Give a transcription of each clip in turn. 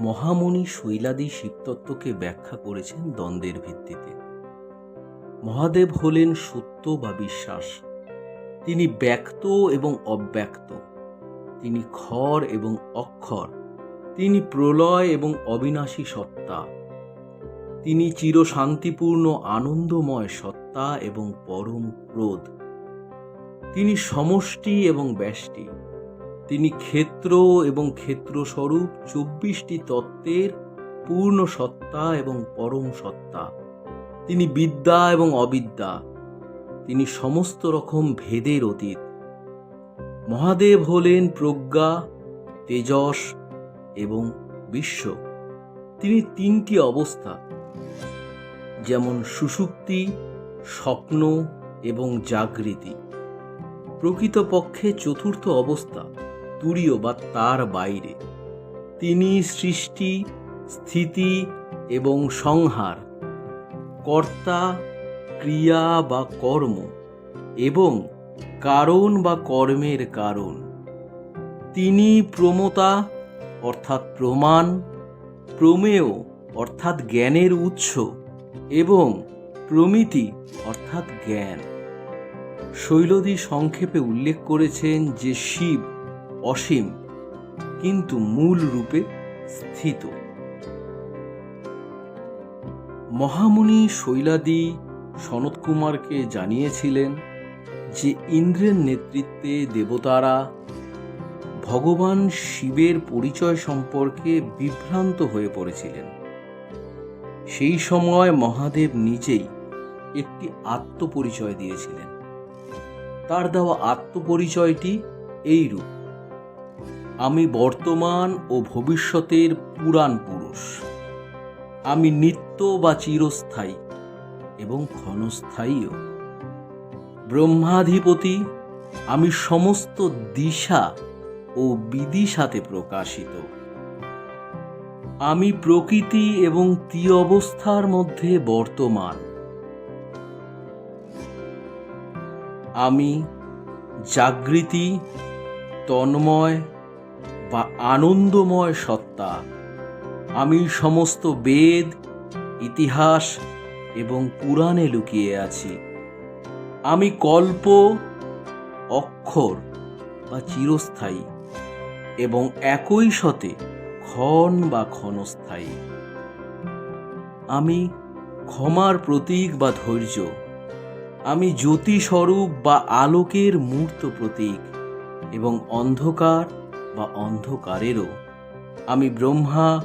মহামণি শৈলাদি শিবতত্ত্বকে ব্যাখ্যা করেছেন দ্বন্দ্বের ভিত্তিতে। মহাদেব হলেন সত্য বা বিশ্বাস। তিনি ব্যক্ত এবং অব্যক্ত। তিনি খর এবং অক্ষর। তিনি প্রলয় এবং অবিনাশী সত্তা। তিনি চিরশান্তিপূর্ণ আনন্দময় সত্তা এবং পরম ক্রোধ। তিনি সমষ্টি এবং ব্যষ্টি। তিনি ক্ষেত্র এবং ক্ষেত্রস্বরূপ চব্বিশটি তত্ত্বের পূর্ণ সত্তা এবং পরম সত্তা। তিনি বিদ্যা এবং অবিদ্যা। তিনি সমস্ত রকম ভেদের অতীত। মহাদেব হলেন প্রজ্ঞা, তেজস এবং বিশ্ব। তিনি তিনটি অবস্থা। যেমন সুষুপ্তি স্বপ্ন এবং জাগৃতি। প্রকৃতপক্ষে চতুর্থ অবস্থা। তুরীয় বা তার বাইরে। তিনি সৃষ্টি, স্থিতি এবং সংহার, কর্তা, ক্রিয়া বা কর্ম এবং কারণ বা কর্মের কারণ। তিনি প্রমতা, অর্থাৎ প্রমাণ, প্রমেয়, অর্থাৎ জ্ঞানের উৎস এবং প্রমিতি, অর্থাৎ জ্ঞান। শৈলদী সংক্ষেপে উল্লেখ করেছেন যে শিব অসীম, কিন্তু মূল রূপে স্থিত। মহামুনি শৈলাদি সনত কুমারকে জানিয়েছিলেন যে ইন্দ্রের নেতৃত্বে দেবতারা ভগবান শিবের পরিচয় সম্পর্কে বিভ্রান্ত হয়ে পড়েছিলেন। সেই সময় মহাদেব নিজেই একটি আত্মপরিচয় দিয়েছিলেন। তার দেওয়া আত্মপরিচয়টি এইরূপ আমি বর্তমান ও ভবিষ্যতের পুরাণ পুরুষ। আমি নিত্য বা চিরস্থায়ী এবং ক্ষণস্থায়ীও। ব্রহ্মাধিপতি, আমি সমস্ত দিশা ও বিদিশাতে প্রকাশিত। আমি প্রকৃতি এবং তি অবস্থার মধ্যে বর্তমান। আমি জাগৃতি, তন্ময় বা আনন্দময় সত্তা। আমি সমস্ত বেদ, ইতিহাস এবং পুরাণে লুকিয়ে আছি। আমি কল্প, অক্ষর বা চিরস্থায়ী এবং একই সাথে ক্ষণ বা ক্ষণস্থায়ী। আমি ক্ষমার প্রতীক বা ধৈর্য। আমি জ্যোতিস্বরূপ বা আলোকের মূর্ত প্রতীক এবং অন্ধকার বা অন্ধকারেরও আমি ব্রহ্মা,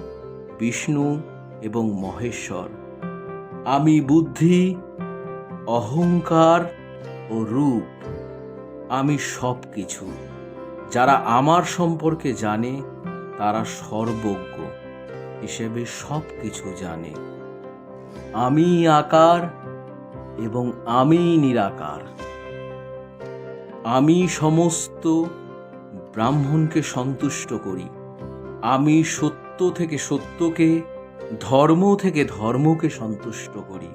বিষ্ণু এবং মহেশ্বর। আমি বুদ্ধি, অহংকার ও রূপ। আমি সব কিছু যারা আমার সম্পর্কে জানে, তারা সর্বজ্ঞ হিসেবে সব কিছু জানে। আমি আকার এবং আমি নিরাকার। আমি সমস্ত ব্রাহ্মণকে সন্তুষ্ট করি। আমি সত্য থেকে সত্যকে, ধর্ম থেকে ধর্মকে সন্তুষ্ট করি।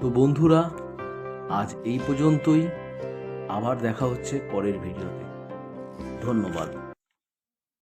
তো বন্ধুরা, আজ এই পর্যন্তই। আবার দেখা হচ্ছে পরের ভিডিওতে। ধন্যবাদ।